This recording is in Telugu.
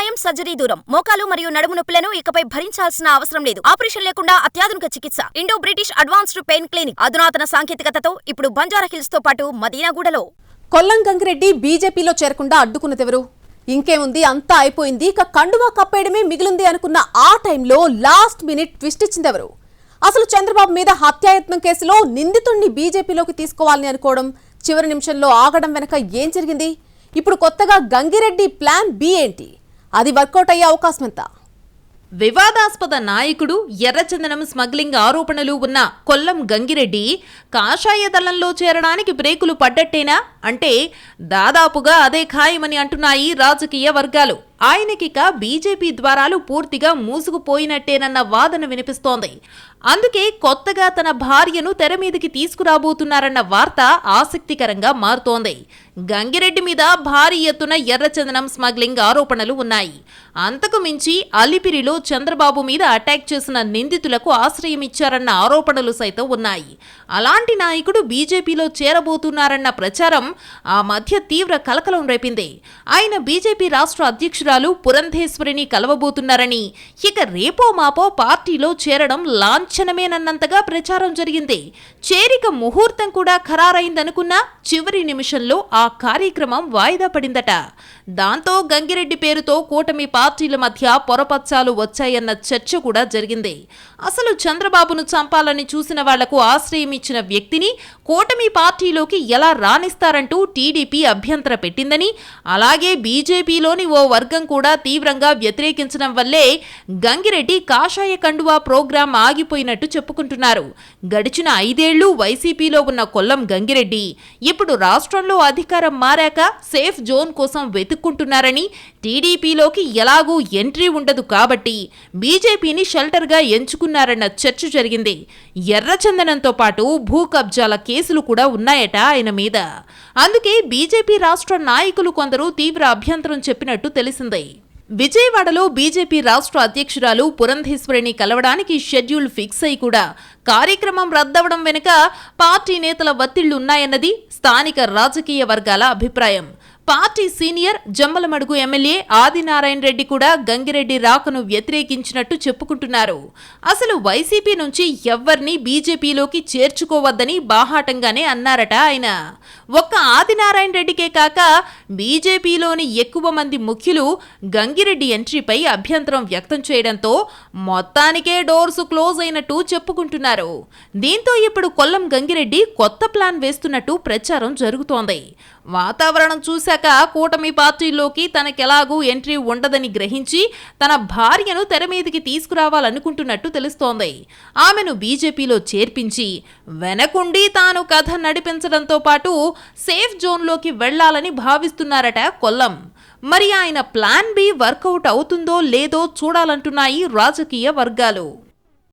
గాయం సర్జరీ దూరం. మోకాలు మరియు నడుము నొప్పులను ఇకపై భరించాల్సిన అవసరం లేదు. ఆపరేషన్ లేకుండా అత్యాధునిక చికిత్స. Indo British advanced pain clinic. అధునాతన సాంకేతికతతో ఇప్పుడు బంజారాహిల్స్తో పాటు మదీనాగూడలో. కొల్లం గంగిరెడ్డి బీజేపీలో చేరకుండా అడ్డుకున్నదెవరు? ఇంకేముంది? అంతా అయిపోయింది. ఇక కండువా కప్పేయడమే మిగిలింది అనుకున్న ఆ టైంలో లాస్ట్ మినిట్ ట్విస్ట్ ఇచ్చిందెవరు? అసలు చంద్రబాబు మీద హత్యాయత్నం కేసులో నిందితుణ్ణి బీజేపీలోకి తీసుకోవాలని అనుకోవడం చివరి నిమిషంలో ఆగడం వెనక ఏం జరిగింది? ఇప్పుడు కొత్తగా గంగిరెడ్డి ప్లాన్ బి ఏంటి? అది వర్కౌట్ అయ్యే అవకాశం ఎంత? వివాదాస్పద నాయకుడు ఎర్రచందనం స్మగ్లింగ్ ఆరోపణలు ఉన్న కొల్లం గంగిరెడ్డి కాషాయ దళంలో చేరడానికి బ్రేకులు పడ్డట్టేనా? అంటే దాదాపుగా అదే ఖాయమని అంటున్నాయి రాజకీయ వర్గాలు. ఆయనకిక బీజేపీ ద్వారాలు పూర్తిగా మూసుకుపోయినట్టేనన్న వాదన వినిపిస్తోంది. అందుకే కొత్తగా తన భార్యను తెర మీదకి తీసుకురాబోతున్నారన్న వార్త ఆసక్తికరంగా మారుతోంది. గంగిరెడ్డి మీద భారీ ఎత్తున ఎర్రచందనం స్మగ్లింగ్ ఆరోపణలు ఉన్నాయి. అంతకు మించి అలిపిరిలో చంద్రబాబు మీద అటాక్ చేసిన నిందితులకు ఆశ్రయం ఇచ్చారన్న ఆరోపణలు సైతం ఉన్నాయి. అలాంటి నాయకుడు బీజేపీలో చేరబోతున్నారన్న ప్రచారం ఆ మధ్య తీవ్ర కలకలం రేపింది. ఆయన బీజేపీ రాష్ట్ర అధ్యక్షుడు అధ్యక్షురాలు పురంధేశ్వరిని కలవబోతున్నారని. ఇక రేపో మాపో పార్టీలో చేరడం లాంఛనమేనన్నంతగా ప్రచారం జరిగింది. చేరిక ముహూర్తం కూడా ఖరారైందనుకున్నా చివరి నిమిషంలో ఆ కార్యక్రమం వాయిదా పడిందట. దాంతో గంగిరెడ్డి పేరుతో కూటమి పార్టీల మధ్య పొరపచ్చాలు వచ్చాయన్న చర్చ కూడా జరిగింది. అసలు చంద్రబాబును చంపాలని చూసిన వాళ్ళకు ఆశ్రయం ఇచ్చిన వ్యక్తిని కూటమి పార్టీలోకి ఎలా రాణిస్తారంటూ టీడీపీ అభ్యంతర పెట్టిందని అలాగే బీజేపీలోని ఓ వర్గం కూడా తీవ్రంగా వ్యతిరేకించడం వల్లే గంగిరెడ్డి కాషాయ కండువా ప్రోగ్రాం ఆగిపోయినట్టు చెప్పుకుంటున్నారు. గడిచిన ఐదేళ్ళు వైసీపీలో ఉన్న కొల్లం గంగిరెడ్డి ఇప్పుడు రాష్ట్రంలో అధికారం మారాక సేఫ్ జోన్ కోసం వెతుక్కుంటున్నారని టీడీపీలోకి ఎలాగూ ఎంట్రీ ఉండదు కాబట్టి బీజేపీని షెల్టర్గా ఎంచుకున్నారన్న చర్చ జరిగింది. ఎర్రచందనంతో పాటు భూ కబ్జాల కేసులు కూడా ఉన్నాయట ఆయన మీద. అందుకే బీజేపీ రాష్ట్ర నాయకులు కొందరు తీవ్ర అభ్యంతరం చెప్పినట్టు తెలిసింది. విజయవాడలో బీజేపీ రాష్ట్ర అధ్యక్షురాలు పురంధేశ్వరిని కలవడానికి షెడ్యూల్ ఫిక్స్ అయి కూడా కార్యక్రమం రద్దవడం వెనుక పార్టీ నేతల ఒత్తిళ్ళున్నాయన్నది స్థానిక రాజకీయ వర్గాల అభిప్రాయం. Party senior Jammalamadugu MLA Adinarayana Reddy కూడా గంగిరెడ్డి రాకను వ్యతిరేకించినట్టు చెప్పుకుంటున్నారు. అసలు వైసీపీ నుంచి ఎవ్వరినీ బీజేపీలోకి చేర్చుకోవద్దని బాహాటంగానే అన్నారట ఆయన. ఒక్క ఆదినారాయణ రెడ్డికే కాక బీజేపీలోని ఎక్కువ మంది ముఖ్యులు గంగిరెడ్డి ఎంట్రీపై అభ్యంతరం వ్యక్తం చేయడంతో మొత్తానికే డోర్స్ క్లోజ్ అయినట్టు చెప్పుకుంటున్నారు. దీంతో ఇప్పుడు కొల్లం గంగిరెడ్డి కొత్త ప్లాన్ వేస్తున్నట్టు ప్రచారం జరుగుతోంది. వాతావరణం చూశాక కూటమి పార్టీలోకి తనకెలాగూ ఎంట్రీ ఉండదని గ్రహించి తన భార్యను తెర మీదకి తీసుకురావాలనుకుంటున్నట్టు తెలుస్తోంది. ఆమెను బీజేపీలో చేర్పించి వెనకుండి తాను కథ నడిపించడంతో పాటు సేఫ్ జోన్లోకి వెళ్ళాలని భావిస్తున్నారట కొల్లం. మరి ఆయన ప్లాన్ బి వర్కౌట్ అవుతుందో లేదో చూడాలంటున్నాయి రాజకీయ వర్గాలు.